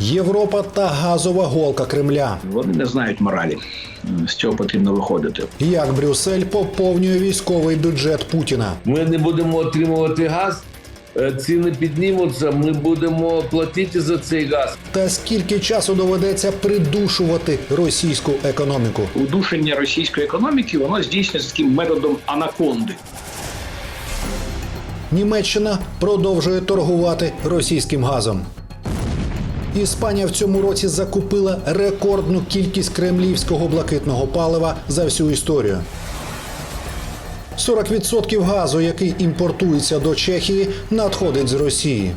Європа та газова голка Кремля. Вони не знають моралі. З цього потрібно виходити. Як Брюссель поповнює військовий бюджет Путіна. Ми не будемо отримувати газ, е, ціни піднімуться. Ми будемо платити за цей газ. Та скільки часу доведеться придушувати російську економіку? Удушення російської економіки воно здійснюється таким методом анаконди. Німеччина продовжує торгувати російським газом. Іспанія в цьому році закупила рекордну кількість кремлівського блакитного палива за всю історію. 40% газу, який імпортується до Чехії, надходить з Росії.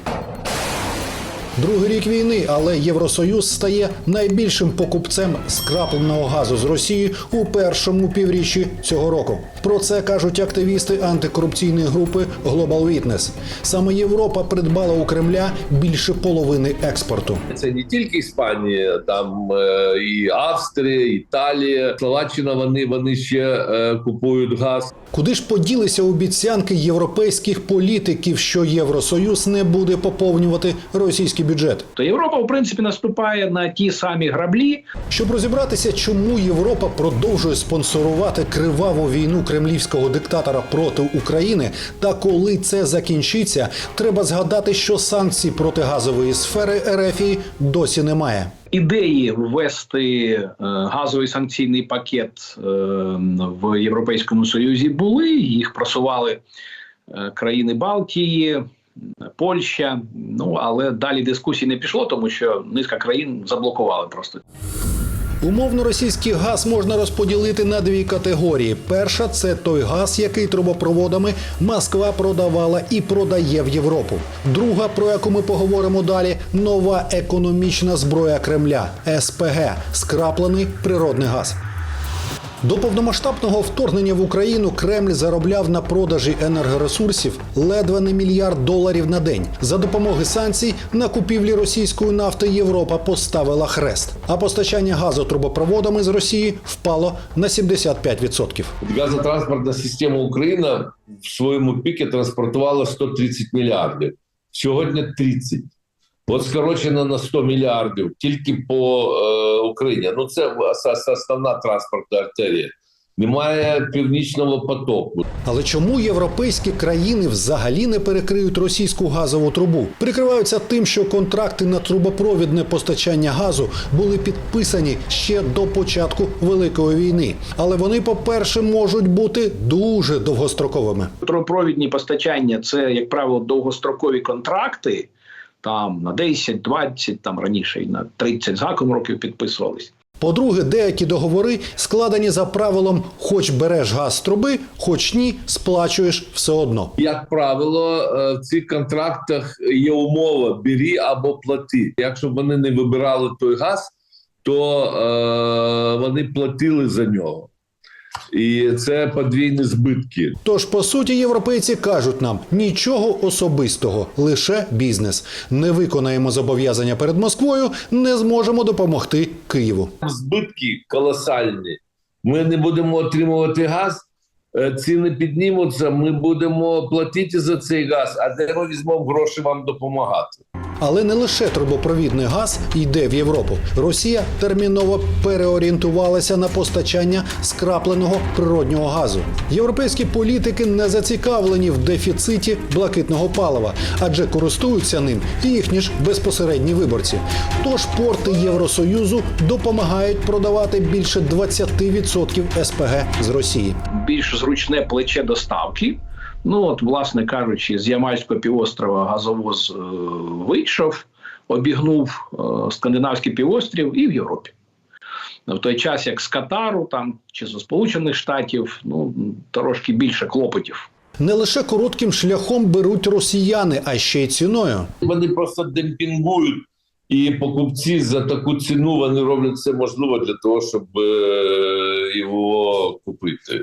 Другий рік війни, але Євросоюз стає найбільшим покупцем скрапленого газу з Росії у першому півріччі цього року. Про це кажуть активісти антикорупційної групи Global Witness. Саме Європа придбала у Кремля більше половини експорту. Це не тільки Іспанія, там е, і Австрія, Італія, Словаччина. Вони вони ще е, купують газ. Куди ж поділися обіцянки європейських політиків, що Євросоюз не буде поповнювати російський бюджет? То Європа, в принципі, наступає на ті самі граблі, Щоб розібратися, чому Європа продовжує спонсорувати криваву війну кремлівського диктатора проти України, та коли це закінчиться, треба згадати, що санкцій проти газової сфери РФ досі немає. ідеї ввести е, газовий санкційний пакет е, в Європейському Союзі були. Їх просували е, країни Балтії, Польща. Ну але далі дискусій не пішло, тому що низка країн заблокували просто. Умовно російський газ можна розподілити на дві категорії. Перша це той газ, який трубопроводами Москва продавала і продає в Європу. Друга, про яку ми поговоримо далі, нова економічна зброя Кремля СПГ скраплений природний газ. До повномасштабного вторгнення в Україну Кремль заробляв на продажі енергоресурсів ледве не мільярд доларів на день. За допомоги санкцій на купівлі російської нафти Європа поставила хрест, а постачання газу трубопроводами з Росії впало на 75%. Газотранспортна система України в своєму пікі транспортувала 130 мільярдів. Сьогодні 30. От скорочено на 100 мільярдів тільки по Україні. Ну це ос- ос- основна транспортна артерія. Немає північного потоку. Але чому європейські країни взагалі не перекриють російську газову трубу? Прикриваються тим, що контракти на трубопровідне постачання газу були підписані ще до початку великої війни. Але вони, по-перше, можуть бути дуже довгостроковими. Трубопровідні постачання це, як правило, довгострокові контракти. Там на 10, 20, там раніше і на 30 з гаком років підписувались. По-друге, деякі договори складені за правилом: хоч береш газ з труби, хоч ні, сплачуєш все одно. Як правило, е, в цих контрактах є умова: бери або плати. Якщо вони не вибирали той газ, то е, вони платили за нього. І це подвійні збитки. Тож, по суті, європейці кажуть нам нічого особистого, лише бізнес. Не виконаємо зобов'язання перед Москвою, не зможемо допомогти Києву. Збитки колосальні. Ми не будемо отримувати газ, е, ціни піднімуться. Ми будемо платити за цей газ. А де ми візьмемо гроші вам допомагати? Але не лише трубопровідний газ йде в Європу. Росія терміново переорієнтувалася на постачання скрапленого природнього газу. Європейські політики не зацікавлені в дефіциті блакитного палива, адже користуються ним і їхні ж безпосередні виборці. Тож порти Євросоюзу допомагають продавати більше 20% СПГ з Росії. більш зручне плече доставки. Ну от, власне кажучи, з Ямальського півострова газовоз е, вийшов, обігнув е, скандинавський півострів і в Європі. В той час, як з Катару там чи з Сполучених Штатів, ну трошки більше клопотів. Не лише коротким шляхом беруть росіяни, а ще й ціною. Вони просто демпінгують. І покупці за таку ціну вони роблять все можливе для того, щоб е, його купити.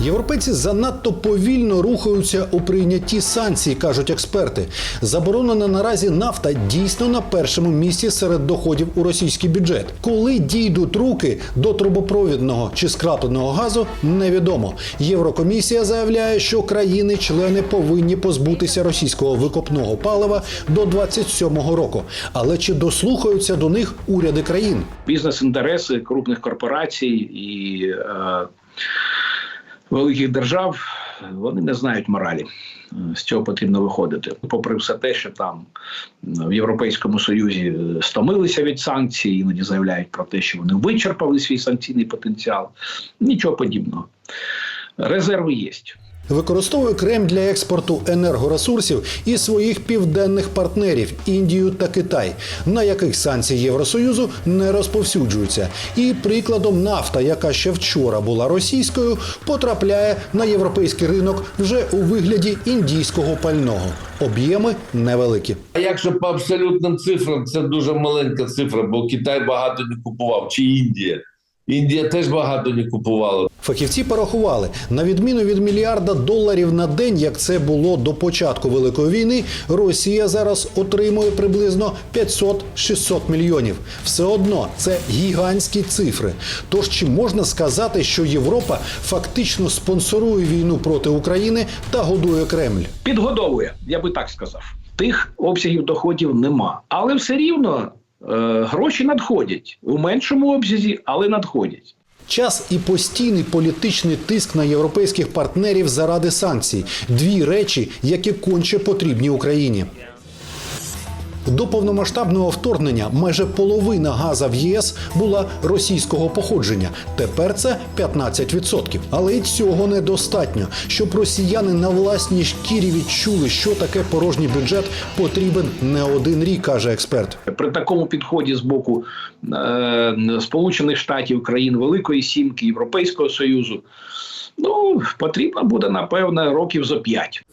Європейці занадто повільно рухаються у прийнятті санкцій, кажуть експерти. Заборонена наразі нафта дійсно на першому місці серед доходів у російський бюджет. Коли дійдуть руки до трубопровідного чи скрапленого газу, невідомо. Єврокомісія заявляє, що країни-члени повинні позбутися російського викопного палива до 27-го року. Але чи дослухаються до них уряди країн? Бізнес-інтереси крупних корпорацій і е, великих держав вони не знають моралі. Е, З цього потрібно виходити. Попри все те, що там е, в Європейському Союзі е, стомилися від санкцій, іноді заявляють про те, що вони вичерпали свій санкційний потенціал. Нічого подібного. Резерви є. Використовує Кремль для експорту енергоресурсів і своїх південних партнерів Індію та Китай, на яких санкції Євросоюзу не розповсюджуються. І прикладом нафта, яка ще вчора була російською, потрапляє на європейський ринок вже у вигляді індійського пального. Об'єми невеликі. А якщо по абсолютним цифрам, це дуже маленька цифра, бо Китай багато не купував, чи Індія. Індія теж багато не купувала. Фахівці порахували, на відміну від мільярда доларів на день, як це було до початку великої війни, Росія зараз отримує приблизно 500-600 мільйонів. Все одно це гігантські цифри. Тож чи можна сказати, що Європа фактично спонсорує війну проти України та годує Кремль? Підгодовує, я би так сказав. Тих обсягів доходів нема, але все рівно гроші надходять у меншому обсязі, але надходять. Час і постійний політичний тиск на європейських партнерів заради санкцій дві речі, які конче потрібні Україні. До повномасштабного вторгнення майже половина газа в ЄС була російського походження. Тепер це 15%. Але й цього недостатньо. Щоб росіяни на власній шкірі відчули, що таке порожній бюджет, потрібен не один рік, каже експерт. При такому підході з боку е, Сполучених Штатів, країн Великої Сімки, Європейського Союзу, ну потрібно буде напевно років зо п'ять.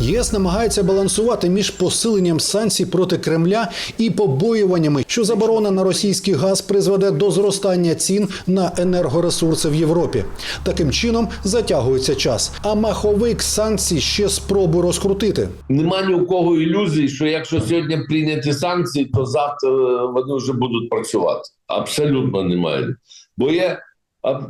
ЄС намагається балансувати між посиленням санкцій проти Кремля і побоюваннями, що заборона на російський газ призведе до зростання цін на енергоресурси в Європі. Таким чином затягується час. А маховик санкцій ще спробує розкрутити. Нема ні у кого ілюзій, що якщо сьогодні прийняті санкції, то завтра е, вони вже будуть працювати. Абсолютно немає. Бо є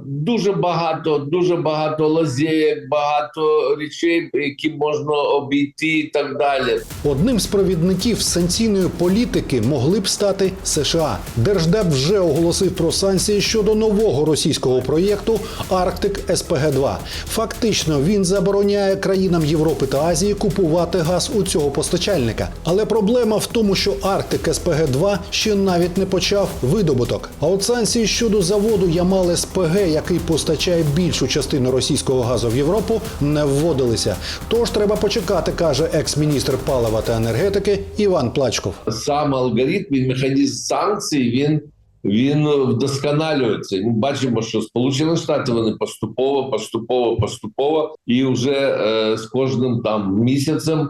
дуже багато, дуже багато лазєєк, багато речей, які можна обійти і так далі. Одним з провідників санкційної політики могли б стати США. Держдеп вже оголосив про санкції щодо нового російського проєкту Арктик СПГ 2 Фактично він забороняє країнам Європи та Азії купувати газ у цього постачальника. Але проблема в тому, що Арктик СПГ 2 ще навіть не почав видобуток. А от санкції щодо заводу Ямал СПГ, який постачає більшу частину російського газу в Європу, не вводилися. Тож треба почекати, каже екс-міністр палива та енергетики Іван Плачков. Сам алгоритм і механізм санкцій він. Він вдосконалюється. Ми бачимо, що Сполучені Штати вони поступово, поступово, поступово, і вже е, з кожним там місяцем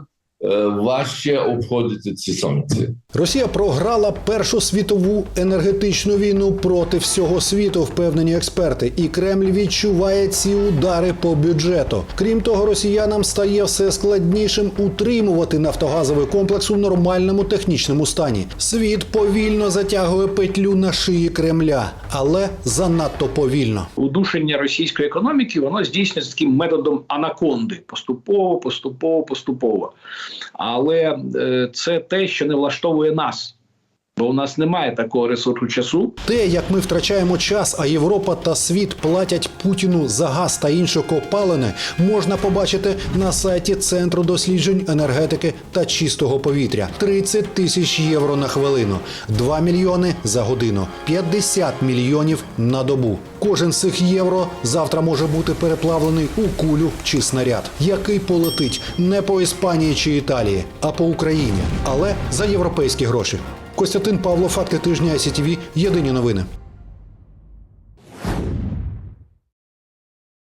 важче обходити ці санкції. Росія програла Першу світову енергетичну війну проти всього світу, впевнені експерти, і Кремль відчуває ці удари по бюджету. Крім того, росіянам стає все складнішим утримувати нафтогазовий комплекс у нормальному технічному стані. Світ повільно затягує петлю на шиї Кремля, але занадто повільно. Удушення російської економіки воно здійснюється таким методом анаконди поступово, поступово, поступово. Але е, це те, що не влаштовує нас. Бо у нас немає такого ресурсу часу, Те, як ми втрачаємо час, а Європа та світ платять Путіну за газ та інше копалини, можна побачити на сайті Центру досліджень енергетики та чистого повітря. 30 тисяч євро на хвилину, 2 мільйони за годину, 50 мільйонів на добу. Кожен з цих євро завтра може бути переплавлений у кулю чи снаряд, який полетить не по Іспанії чи Італії, а по Україні, але за європейські гроші. Костянтин Павло, факти тижня СІТВ. Єдині новини.